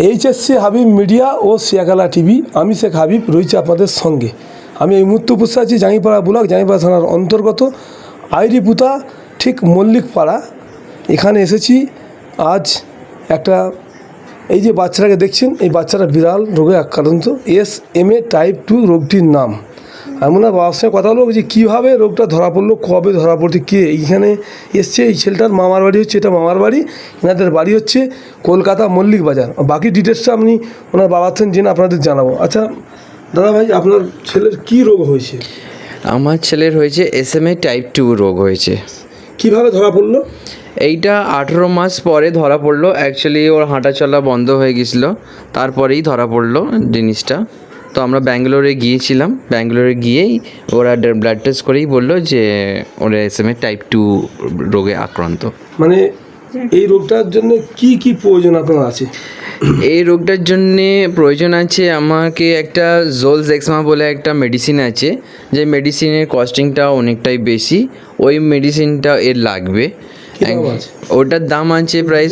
HSC Habib media ও সিয়াগালা TV আমি শেখ হাবিব রয়েছে আপনাদের সঙ্গে। আমি এই মুহূর্তে উপস্থিত আছি জাঙ্গিপাড়া ব্লক জাঙ্গিপাড়া থানার অন্তর্গত আইরিপুতা ঠিক মল্লিকপাড়া। এখানে এসেছি। আজ একটা, এই যে বাচ্চাটাকে দেখছেন, এই বাচ্চাটা বিড়াল রোগে আক্রান্ত S M A type two রোগটির নাম। আমি ওনার বাবার সঙ্গে কথা বলব যে কীভাবে রোগটা ধরা পড়ল কবে ধরা পড়তে কে এইখানে এসছে এই ছেলেটার মামার বাড়ি হচ্ছে এটা মামার বাড়ি এনাদের বাড়ি হচ্ছে কলকাতা মল্লিক বাজার। বাকি ডিটেলসটা আপনি ওনার বাবার থেকে জেনে আপনাদের জানাব। আচ্ছা দাদা ভাই আপনার ছেলের কি রোগ হয়েছে? আমার ছেলের হয়েছে S M A type two রোগ হয়েছে। কীভাবে ধরা পড়ল? এইটা আঠেরো মাস পরে ধরা পড়ল। অ্যাকচুয়ালি ওর হাঁটা চলা বন্ধ হয়ে গেছিল। তারপরেই ধরা পড়ল জিনিসটা। তো আমরা ব্যাঙ্গালোরে গিয়েছিলাম। ব্যাঙ্গালোরে গিয়েই ওরা ব্লাড টেস্ট করেই বলল যে ওরা এস এম টাইপ টু রোগে আক্রান্ত। মানে এই রোগটার জন্য কি কি প্রয়োজন আপনার আছে? এই রোগটার জন্যে প্রয়োজন আছে আমাকে একটা জোলস এক্সমা বলে একটা মেডিসিন আছে। যে মেডিসিনের কস্টিংটা অনেকটাই বেশি। ওই মেডিসিনটা এর লাগবে? ওটার দাম আছে প্রায়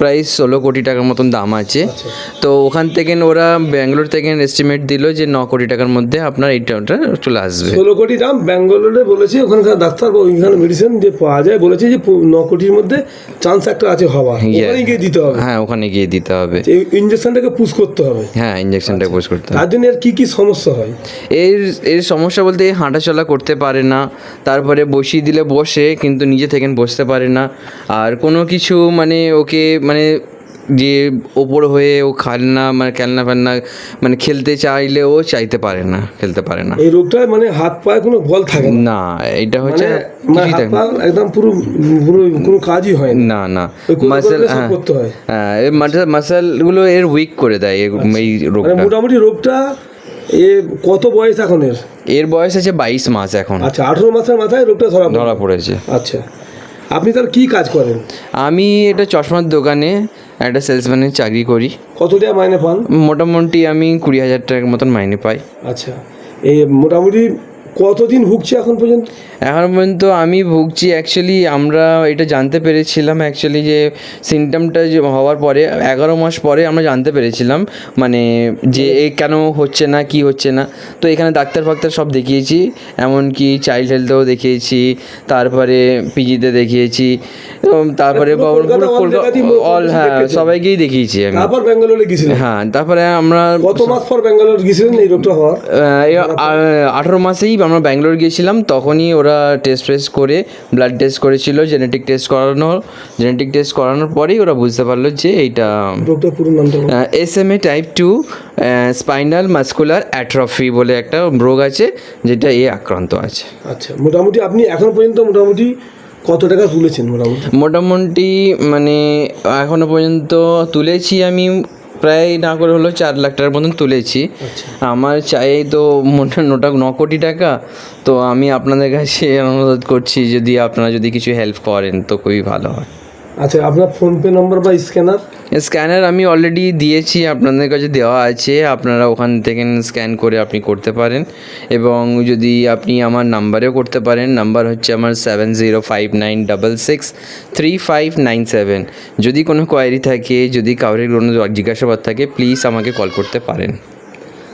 প্রায় ষোলো কোটি টাকার মতন দাম আছে। আচ্ছা। তো ওখান থেকে ওরা ব্যাঙ্গালোর থেকে এস্টিমেট দিল যে ন কোটি টাকার মধ্যে আপনার এইটা ওটা চলে আসবে। ষোলো কোটি দাম ব্যাঙ্গালোরে বলেছে ওখানকার ডাক্তার বা ওইখানে মেডিসিন যে পাওয়া যায় বলেছে যে ন কোটির মধ্যে চান্স একটা আছে হওয়া ওখানে গিয়ে দিতে হবে। হ্যাঁ ওখানে গিয়ে দিতে হবে। এই ইঞ্জেকশনটাকে পুশ করতে হবে। হ্যাঁ ইঞ্জেকশনটা পোস্ট করতে হবে। তার জন্য এর কি কি সমস্যা হয়? এর এর সমস্যা বলতে এই হাঁটাচলা করতে পারে না তারপরে বসিয়ে দিলে বসে কিন্তু নিজে থেকে বসতে পারে না। আর কোনো কিছু মানে ওকে মানে যে ওপর হয়ে ও খেলনা মানে খেলনা ফেলনা মানে খেলতে চাইলে ও চাইতে পারে না খেলতে পারে না। এই রোগটায় মানে হাত পায়ে কোনো বল থাকে না। না এটা হচ্ছে মানে মানে থাকে পা একদম পুরো পুরো কোনো কাজই হয় না। না না। মাসেল হ্যাঁ। করতে হয়। মাসেলগুলো এর উইক করে দেয় এই- এই মানে রোগটা। মোটামুটি রোগটা এ কত বয়স এখন এর? এর বয়স আছে বাইশ মাস এখন। আচ্ছা আঠেরো মাসের মাথায় রোগটা ধরা ধরা পড়েছে। আচ্ছা। আপনি তার কি কাজ করেন? আমি এটা চশমার দোকানে একটা সেলসম্যানের চাকরি করি। কত টাকা মাইনে পান? মোটামুটি আমি কুড়ি হাজার টাকার মতন মাইনে পাই। আচ্ছা। এই মোটামুটি কতদিন ভুগছে এখন পর্যন্ত? এখন পর্যন্ত আমি ভুগছি অ্যাকচুয়ালি আমরা এটা জানতে পেরেছিলাম অ্যাকচুয়ালি যে সিমটমটা যে হওয়ার পরে, এগারো মাস পরে আমরা জানতে পেরেছিলাম মানে যে এ কেন হচ্ছে না, কি হচ্ছে না। তো এখানে ডাক্তার ফাক্তার সব দেখিয়েছি, এমনকি চাইল্ড হেলথেও দেখিয়েছি, তারপরে পিজিতে দেখিয়েছি তারপরে পুরো অল হ্যাঁ। সবাইকেই দেখিয়েছি আমি তারপর ব্যাঙ্গালোরে গেছিলেন হ্যাঁ তারপরে আমরা কত মাস পর ব্যাঙ্গালোর গেছিলেন এই রোগটা হওয়ার আঠারো মাসেই আমরা ব্যাঙ্গালোর গিয়েছিলাম তখনই ওরা টেস্ট ফেস্ট করে ব্লাড টেস্ট করেছিল জেনেটিক টেস্ট করানো জেনেটিক টেস্ট করানোর পরেই ওরা বুঝতে পারল যে এইটা। S M A type two spinal muscular atrophy বলে একটা রোগ আছে যেটা এ আক্রান্ত আছে আচ্ছা মোটামুটি আপনি এখন পর্যন্ত মোটামুটি কত টাকা তুলেছেন মোটামুটি? মোটামুটি মানে এখনও পর্যন্ত তুলেছি আমি প্রায় না করে হলো চার লাখ টাকার মতন তুলেছি। আচ্ছা। আমার চাই তো মোটা নোটা ন কোটি টাকা। তো আমি আপনাদের কাছে অনুরোধ করছি যদি আপনারা যদি কিছু হেল্প করেন তো খুবই ভালো হয়। আচ্ছা আপনার ফোনপে নম্বর বা স্ক্যানার? স্ক্যানার আমি অলরেডি দিয়েছি আপনাদের কাছে দেওয়া আছে আপনারা ওখান থেকে স্ক্যান করে আপনি করতে পারেন। এবং যদি আপনি আমার নাম্বারেও করতে পারেন নাম্বার হচ্ছে আমার seven zero five nine double six three five nine seven যদি কোনো কোয়ারি থাকে যদি কাউরের কোনো জিজ্ঞাসাবাদ থাকে প্লিজ আমাকে কল করতে পারেন।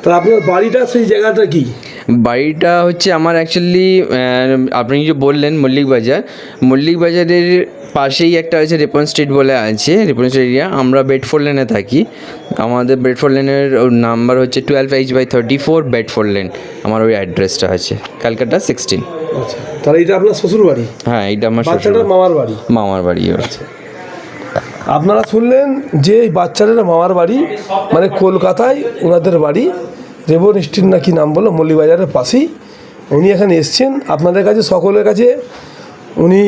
তা আপনার বাড়িটা সেই জায়গাটা কি? বাড়িটা হচ্ছে আমার অ্যাকচুয়ালি আপনি যে বললেন মল্লিক বাজার মল্লিক বাজারের পাশেই একটা আছে রেপন স্ট্রিট বলে আছে রেপন স্ট্রিট এরিয়া আমরা বেডফোর লেনে থাকি। আমাদের বেডফোর লেনের নাম্বার হচ্ছে twelve H by thirty four Bedford lane আমার ওই অ্যাড্রেসটা আছে ক্যালকাটা সিক্সটিন আচ্ছা তাহলে এটা আপনার শ্বশুর বাড়ি? হ্যাঁ এইটা আমার শ্বশুর মামার বাড়ি? মামার বাড়ি ওর। আপনারা শুনলেন যে এই বাচ্চাদের মামার বাড়ি মানে কলকাতায় ওনাদের বাড়ি রেবন স্ট্রিট না কি নাম বলো? মল্লিবাজারের পাশেই। উনি এখানে এসছেন। আপনাদের কাছে, সকলের কাছে উনি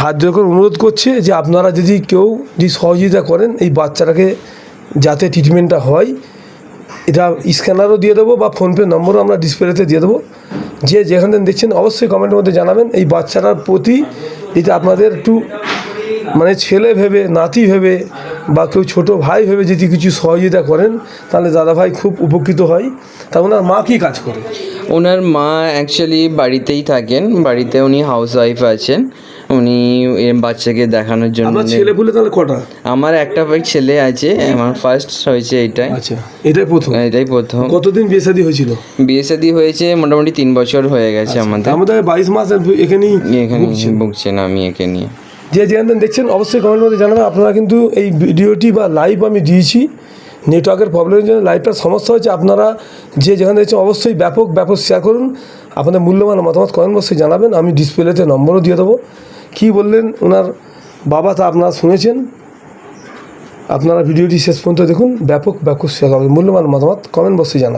হাত জোর করে অনুরোধ করছে যে আপনারা যদি কেউ যদি সহযোগিতা করেন, এই বাচ্চাটাকে যাতে ট্রিটমেন্টটা হয়, এটা স্ক্যানারও দিয়ে দেবো বা ফোনপে নম্বরও আমরা ডিসপ্লেতে দিয়ে দেবো। যে যেখান থেকে দেখছেন, অবশ্যই কমেন্টের মধ্যে জানাবেন। এই বাচ্চাটার প্রতি এটা আপনাদের একটু মানে ছেলে ভেবে নাতি ভেবে বা কেউ ছোট ভাই ভেবে যদি কিছু সহযোগিতা করেন তাহলে দাদা ভাই খুব উপকৃত হয়। তা ওনার মা কী কাজ করে? ওনার মা অ্যাকচুয়ালি বাড়িতেই থাকেন। বাড়িতে উনি হাউস ওয়াইফ আছেন। উনি বাচ্চাকে দেখানোর জন্য আপনার ছেলে পুলে তাহলে কটা? আমার একটা ভাই ছেলে আছে আমার ফার্স্ট হয়েছে এটাই। আচ্ছা এটাই প্রথম? এটাই প্রথম। কতদিন বিয়ে শাদী হয়েছিল? বিয়ে শাদী হয়েছে মোটামুটি তিন বছর হয়ে গেছে আমাদের। আমাদের বাইশ মাস এখানেই এখানে ভুগছেন আমি একে নিয়ে। যে যেখান দেখছেন, অবশ্যই কমেন্ট মধ্যে জানাবেন। আপনারা কিন্তু এই ভিডিওটি বা লাইভ আমি দিয়েছি। নেটওয়ার্কের প্রবলেমের জন্য লাইভটার সমস্যা হচ্ছে আপনারা যে যেখানে দেখছেন, অবশ্যই ব্যাপক ব্যাপক শেয়ার করুন। আপনাদের মূল্যবান মতামত কমেন্ট বক্সে জানাবেন। আমি ডিসপ্লেতে নম্বরও দিয়ে দেবো। কী বললেন ওনার বাবা তা আপনারা শুনেছেন? আপনারা ভিডিওটি শেষ পর্যন্ত দেখুন। ব্যাপক ব্যাপক শেয়ার করবেন। মূল্যবান মতামত কমেন্ট বক্সে জানাবেন।